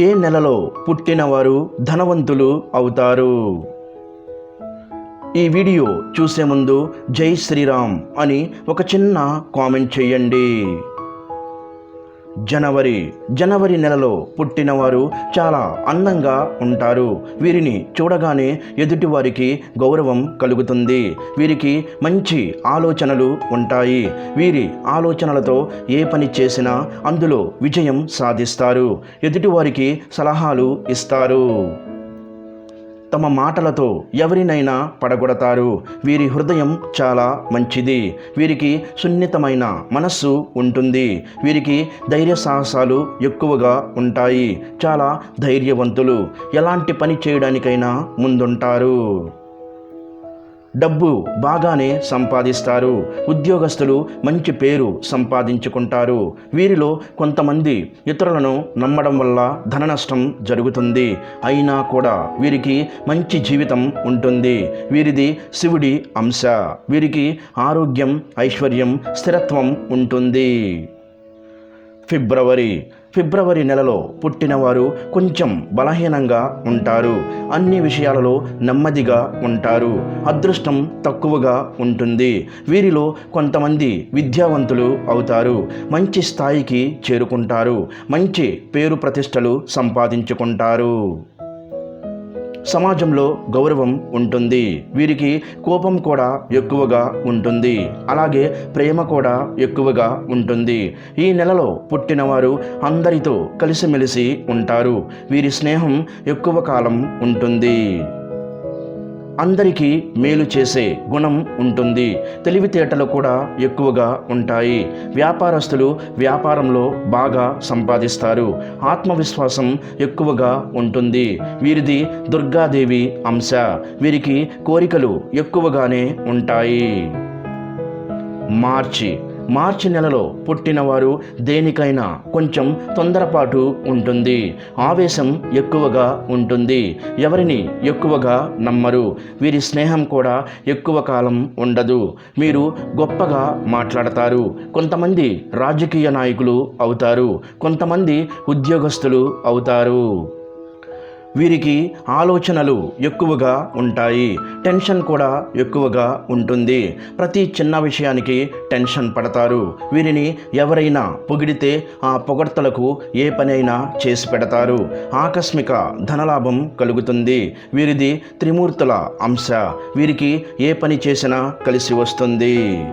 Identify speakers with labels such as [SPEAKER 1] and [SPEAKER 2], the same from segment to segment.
[SPEAKER 1] ఏ నెలలో పుట్టినవారు ధనవంతులు అవుతారు? ఈ వీడియో చూసే ముందు జై శ్రీరామ్ అని ఒక చిన్న కామెంట్ చేయండి. జనవరి జనవరి నెలలో పుట్టినవారు చాలా అందంగా ఉంటారు. వీరిని చూడగానే ఎదుటివారికి గౌరవం కలుగుతుంది. వీరికి మంచి ఆలోచనలు ఉంటాయి. వీరి ఆలోచనలతో ఏ పని చేసినా అందులో విజయం సాధిస్తారు. ఎదుటివారికి సలహాలు ఇస్తారు. తమ మాటలతో ఎవరినైనా పడగొడతారు. వీరి హృదయం చాలా మంచిది. వీరికి సున్నితమైన మనస్సు ఉంటుంది. వీరికి ధైర్య సాహసాలు ఎక్కువగా ఉంటాయి. చాలా ధైర్యవంతులు. ఎలాంటి పని చేయడానికైనా ముందుంటారు. డబ్బు బాగానే సంపాదిస్తారు. ఉద్యోగస్తులు మంచి పేరు సంపాదించుకుంటారు. వీరిలో కొంతమంది ఇతరులను నమ్మడం వల్ల ధన నష్టం జరుగుతుంది. అయినా కూడా వీరికి మంచి జీవితం ఉంటుంది. వీరిది శివుడి అంశ. వీరికి ఆరోగ్యం ఐశ్వర్యం స్థిరత్వం ఉంటుంది. ఫిబ్రవరి ఫిబ్రవరి నెలలో పుట్టినవారు కొంచెం బలహీనంగా ఉంటారు. అన్ని విషయాలలో నెమ్మదిగా ఉంటారు. అదృష్టం తక్కువగా ఉంటుంది. వీరిలో కొంతమంది విద్యావంతులు అవుతారు. మంచి స్థాయికి చేరుకుంటారు. మంచి పేరు ప్రతిష్టలు సంపాదించుకుంటారు. సమాజంలో గౌరవం ఉంటుంది. వీరికి కోపం కూడా ఎక్కువగా ఉంటుంది. అలాగే ప్రేమ కూడా ఎక్కువగా ఉంటుంది. ఈ నెలలో పుట్టినవారు అందరితో కలిసిమెలిసి ఉంటారు. వీరి స్నేహం ఎక్కువ కాలం ఉంటుంది. అందరికీ మేలు చేసే గుణం ఉంటుంది. తెలివితేటలు కూడా ఎక్కువగా ఉంటాయి. వ్యాపారస్తులు వ్యాపారంలో బాగా సంపాదిస్తారు. ఆత్మవిశ్వాసం ఎక్కువగా ఉంటుంది. వీరిది దుర్గాదేవి అంశ. వీరికి కోరికలు ఎక్కువగానే ఉంటాయి. మార్చి మార్చి నెలలో పుట్టినవారు దేనికైనా కొంచెం తొందరపాటు ఉంటుంది. ఆవేశం ఎక్కువగా ఉంటుంది. ఎవరిని ఎక్కువగా నమ్మరు? వీరి స్నేహం కూడా ఎక్కువ కాలం ఉండదు. మీరు గొప్పగా మాట్లాడతారు. కొంతమంది రాజకీయ నాయకులు అవుతారు. కొంతమంది ఉద్యోగస్తులు అవుతారు. వీరికి ఆలోచనలు ఎక్కువగా ఉంటాయి. టెన్షన్ కూడా ఎక్కువగా ఉంటుంది. ప్రతి చిన్న విషయానికి టెన్షన్ పడతారు. వీరిని ఎవరైనా పొగిడితే ఆ పొగడ్తలకు ఏ పనైనా చేసి పెడతారు. ఆకస్మిక ధనలాభం కలుగుతుంది. వీరిది త్రిమూర్తుల అంశ. వీరికి ఏ పని చేసినా కలిసి వస్తుంది.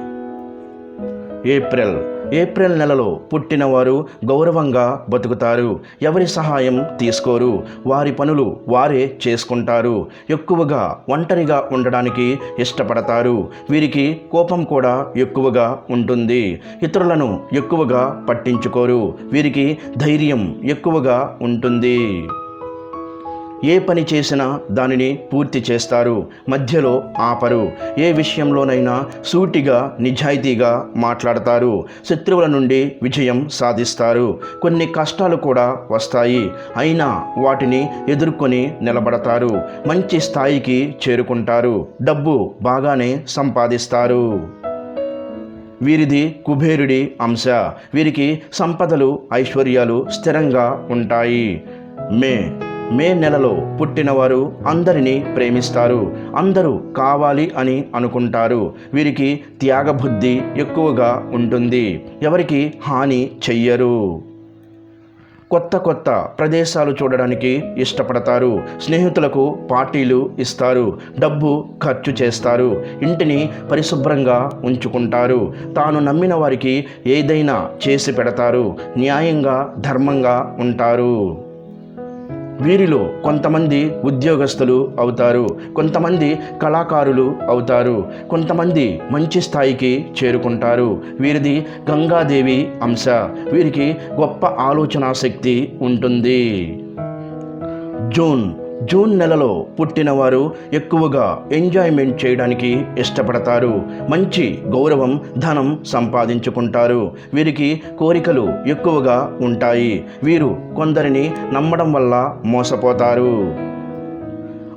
[SPEAKER 1] ఏప్రిల్ ఏప్రిల్ నెలలో పుట్టినవారు గౌరవంగా బతుకుతారు. ఎవరి సహాయం తీసుకోరు. వారి పనులు వారే చేసుకుంటారు. ఎక్కువగా ఒంటరిగా ఉండడానికి ఇష్టపడతారు. వీరికి కోపం కూడా ఎక్కువగా ఉంటుంది. ఇతరులను ఎక్కువగా పట్టించుకోరు. వీరికి ధైర్యం ఎక్కువగా ఉంటుంది. ఏ పని చేసినా దానిని పూర్తి చేస్తారు మధ్యలో ఆపరు. ఏ విషయంలోనైనా సూటిగా నిజాయితీగా మాట్లాడతారు. శత్రువుల నుండి విజయం సాధిస్తారు. కొన్ని కష్టాలు కూడా వస్తాయి. అయినా వాటిని ఎదుర్కొని నిలబడతారు. మంచి స్థాయికి చేరుకుంటారు. డబ్బు బాగానే సంపాదిస్తారు. వీరిది కుబేరుడి అంశ. వీరికి సంపదలు ఐశ్వర్యాలు స్థిరంగా ఉంటాయి. మే మే నెలలో పుట్టినవారు అందరినీ ప్రేమిస్తారు. అందరూ కావాలి అని అనుకుంటారు. వీరికి త్యాగబుద్ధి ఎక్కువగా ఉంటుంది. ఎవరికి హాని చెయ్యరు. కొత్త కొత్త ప్రదేశాలు చూడడానికి ఇష్టపడతారు. స్నేహితులకు పార్టీలు ఇస్తారు. డబ్బు ఖర్చు చేస్తారు. ఇంటిని పరిశుభ్రంగా ఉంచుకుంటారు. తాను నమ్మిన వారికి ఏదైనా చేసి పెడతారు. న్యాయంగా ధర్మంగా ఉంటారు. వీరిలో కొంతమంది ఉద్యోగస్తులు అవుతారు కొంతమంది కళాకారులు అవుతారు కొంతమంది మంచి స్థాయికి చేరుకుంటారు. వీరిది గంగాదేవి అంశ. వీరికి గొప్ప ఆలోచనా శక్తి ఉంటుంది. జూన్ జూన్ నెలలో పుట్టినవారు ఎక్కువగా ఎంజాయ్మెంట్ చేయడానికి ఇష్టపడతారు. మంచి గౌరవం ధనం సంపాదించుకుంటారు. వీరికి కోరికలు ఎక్కువగా ఉంటాయి. వీరు కొందరిని నమ్మడం వల్ల మోసపోతారు.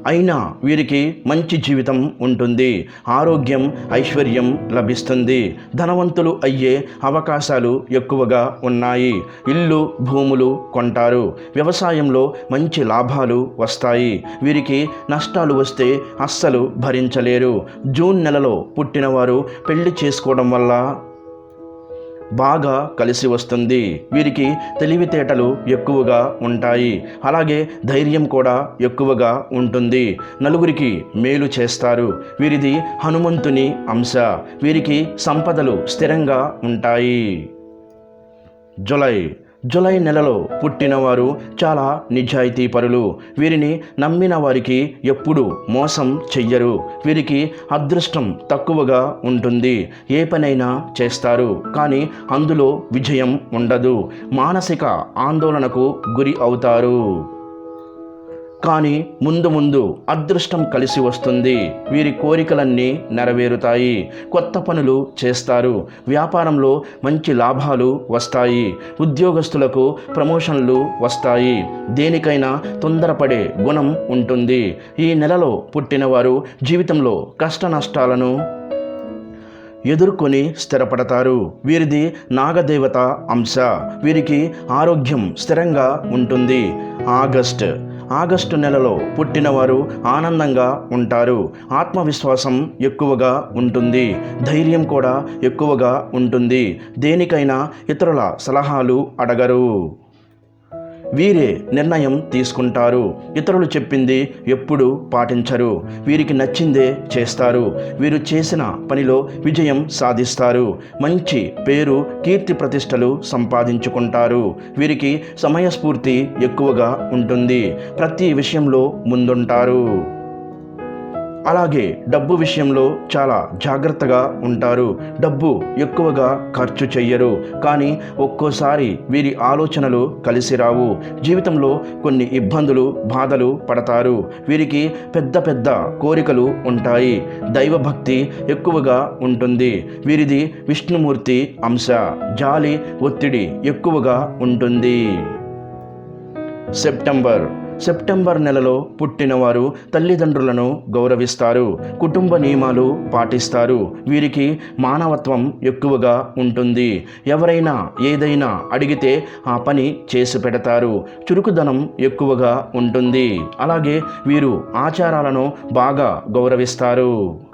[SPEAKER 1] అయినా వీరికి మంచి జీవితం ఉంటుంది. ఆరోగ్యం ఐశ్వర్యం లభిస్తుంది. ధనవంతులు అయ్యే అవకాశాలు ఎక్కువగా ఉన్నాయి. ఇల్లు భూములు కొంటారు. వ్యవసాయంలో మంచి లాభాలు వస్తాయి. వీరికి నష్టాలు వస్తే అస్సలు భరించలేరు. జూన్ నెలలో పుట్టినవారు పెళ్ళి చేసుకోవడం వల్ల బాగా కలిసి వస్తుంది. వీరికి తెలివితేటలు ఎక్కువగా ఉంటాయి. అలాగే ధైర్యం కూడా ఎక్కువగా ఉంటుంది. నలుగురికి మేలు చేస్తారు. వీరిది హనుమంతుని అంశ. వీరికి సంపదలు స్థిరంగా ఉంటాయి. జులై జులై నెలలో పుట్టినవారు చాలా నిజాయితీ పరులు వీరిని నమ్మిన వారికి ఎప్పుడు మోసం చెయ్యరు. వీరికి అదృష్టం తక్కువగా ఉంటుంది. ఏ పనైనా చేస్తారు. కానీ అందులో విజయం ఉండదు. మానసిక ఆందోళనకు గురి అవుతారు. కానీ ముందు ముందు అదృష్టం కలిసి వస్తుంది. వీరి కోరికలన్నీ నెరవేరుతాయి. కొత్త పనులు చేస్తారు. వ్యాపారంలో మంచి లాభాలు వస్తాయి. ఉద్యోగస్తులకు ప్రమోషన్లు వస్తాయి. దేనికైనా తొందరపడే గుణం ఉంటుంది. ఈ నెలలో పుట్టినవారు జీవితంలో కష్ట నష్టాలను ఎదుర్కొని స్థిరపడతారు. వీరిది నాగదేవత అంశ. వీరికి ఆరోగ్యం స్థిరంగా ఉంటుంది. ఆగస్ట్ ఆగస్టు నెలలో పుట్టినవారు ఆనందంగా ఉంటారు. ఆత్మవిశ్వాసం ఎక్కువగా ఉంటుంది. ధైర్యం కూడా ఎక్కువగా ఉంటుంది. దేనికైనా ఇతరుల సలహాలు అడగరు. వీరే నిర్ణయం తీసుకుంటారు. ఇతరులు చెప్పింది ఎప్పుడు పాటించరు. వీరికి నచ్చిందే చేస్తారు. వీరు చేసిన పనిలో విజయం సాధిస్తారు. మంచి పేరు కీర్తి ప్రతిష్టలు సంపాదించుకుంటారు. వీరికి సమయస్ఫూర్తి ఎక్కువగా ఉంటుంది. ప్రతి విషయంలో ముందుంటారు. అలాగే డబ్బు విషయంలో చాలా జాగ్రత్తగా ఉంటారు. డబ్బు ఎక్కువగా ఖర్చు చెయ్యరు. కానీ ఒక్కోసారి వీరి ఆలోచనలు కలిసి రావు. జీవితంలో కొన్ని ఇబ్బందులు బాధలు పడతారు. వీరికి పెద్ద పెద్ద కోరికలు ఉంటాయి. దైవభక్తి ఎక్కువగా ఉంటుంది. వీరిది విష్ణుమూర్తి అంశ. జాలి ఒత్తిడి ఎక్కువగా ఉంటుంది. సెప్టెంబర్ సెప్టెంబర్ నెలలో పుట్టినవారు తల్లిదండ్రులను గౌరవిస్తారు కుటుంబ నియమాలు పాటిస్తారు. వీరికి మానవత్వం ఎక్కువగా ఉంటుంది. ఎవరైనా ఏదైనా అడిగితే ఆ పని చేసి పెడతారు. చురుకుదనం ఎక్కువగా ఉంటుంది. అలాగే వీరు ఆచారాలను బాగా గౌరవిస్తారు.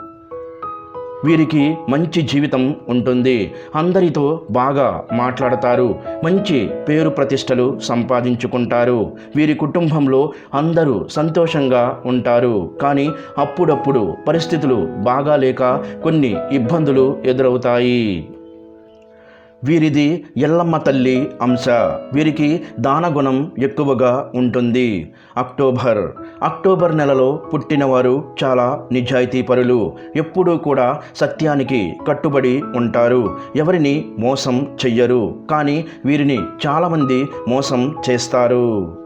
[SPEAKER 1] వీరికి మంచి జీవితం ఉంటుంది. అందరితో బాగా మాట్లాడతారు. మంచి పేరు ప్రతిష్టలు సంపాదించుకుంటారు. వీరి కుటుంబంలో అందరూ సంతోషంగా ఉంటారు. కానీ అప్పుడప్పుడు పరిస్థితులు బాగా లేక కొన్ని ఇబ్బందులు ఎదురవుతాయి. వీరిది ఎల్లమ్మ తల్లి అంశ. వీరికి దానగుణం ఎక్కువగా ఉంటుంది. అక్టోబర్. అక్టోబర్ నెలలో పుట్టినవారు చాలా నిజాయితీపరులు ఎప్పుడూ కూడా సత్యానికి కట్టుబడి ఉంటారు. ఎవరిని మోసం చెయ్యరు. కానీ వీరిని చాలామంది మోసం చేస్తారు.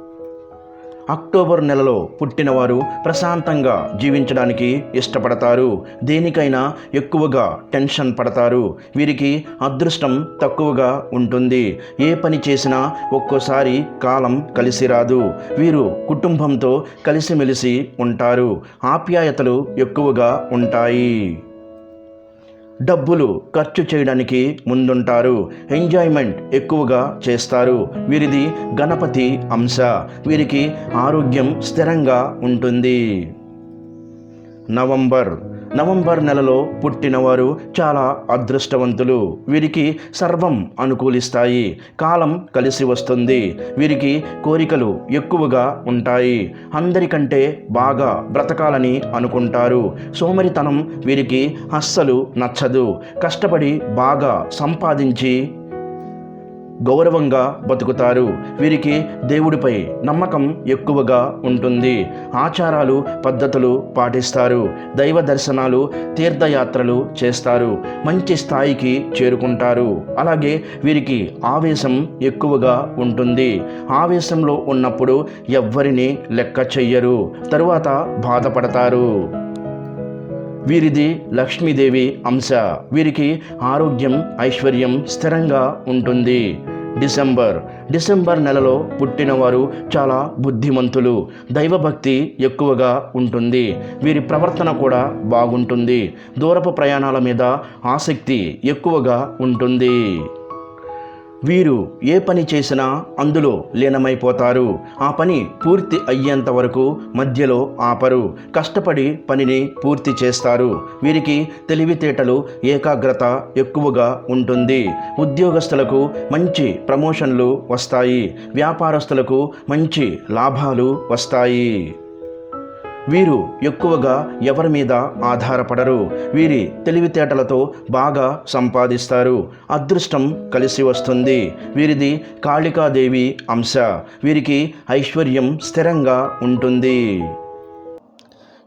[SPEAKER 1] అక్టోబర్ నెలలో పుట్టినవారు ప్రశాంతంగా జీవించడానికి ఇష్టపడతారు. దేనికైనా ఎక్కువగా టెన్షన్ పడతారు. వీరికి అదృష్టం తక్కువగా ఉంటుంది. ఏ పని చేసినా ఒక్కోసారి కాలం కలిసి రాదు. వీరు కుటుంబంతో కలిసిమెలిసి ఉంటారు. ఆప్యాయతలు ఎక్కువగా ఉంటాయి. డబ్బులు ఖర్చు చేయడానికి ముందుంటారు. ఎంజాయ్మెంట్ ఎక్కువగా చేస్తారు. వీరిది గణపతి అంశ. వీరికి ఆరోగ్యం స్థిరంగా ఉంటుంది. నవంబర్ నవంబర్ నెలలో పుట్టినవారు చాలా అదృష్టవంతులు. వీరికి సర్వం అనుకూలిస్తాయి. కాలం కలిసి వస్తుంది. వీరికి కోరికలు ఎక్కువగా ఉంటాయి. అందరికంటే బాగా బ్రతకాలని అనుకుంటారు. సోమరితనం వీరికి అస్సలు నచ్చదు. కష్టపడి బాగా సంపాదించి గౌరవంగా బతుకుతారు. వీరికి దేవుడిపై నమ్మకం ఎక్కువగా ఉంటుంది. ఆచారాలు పద్ధతులు పాటిస్తారు. దైవ దర్శనాలు తీర్థయాత్రలు చేస్తారు. మంచి స్థాయికి చేరుకుంటారు. అలాగే వీరికి ఆవేశం ఎక్కువగా ఉంటుంది. ఆవేశంలో ఉన్నప్పుడు ఎవ్వరిని లెక్క చెయ్యరు. తరువాత బాధపడతారు. వీరిది లక్ష్మీదేవి అంశ. వీరికి ఆరోగ్యం ఐశ్వర్యం స్థిరంగా ఉంటుంది. డిసెంబర్. డిసెంబర్ నెలలో పుట్టినవారు చాలా బుద్ధిమంతులు. దైవభక్తి ఎక్కువగా ఉంటుంది. వీరి ప్రవర్తన కూడా బాగుంటుంది. దూరపు ప్రయాణాల మీద ఆసక్తి ఎక్కువగా ఉంటుంది. వీరు ఏ పని చేసినా అందులో లీనమైపోతారు. ఆ పని పూర్తి అయ్యేంత వరకు మధ్యలో ఆపరు. కష్టపడి పనిని పూర్తి చేస్తారు. వీరికి తెలివితేటలు ఏకాగ్రత ఎక్కువగా ఉంటుంది. ఉద్యోగస్తులకు మంచి ప్రమోషన్లు వస్తాయి. వ్యాపారస్తులకు మంచి లాభాలు వస్తాయి. వీరు ఎక్కువగా ఎవరి మీద ఆధారపడరు. వీరి తెలివితేటలతో బాగా సంపాదిస్తారు. అదృష్టం కలిసి వస్తుంది. వీరిది కాళికాదేవి అంశ. వీరికి ఐశ్వర్యం స్థిరంగా ఉంటుంది.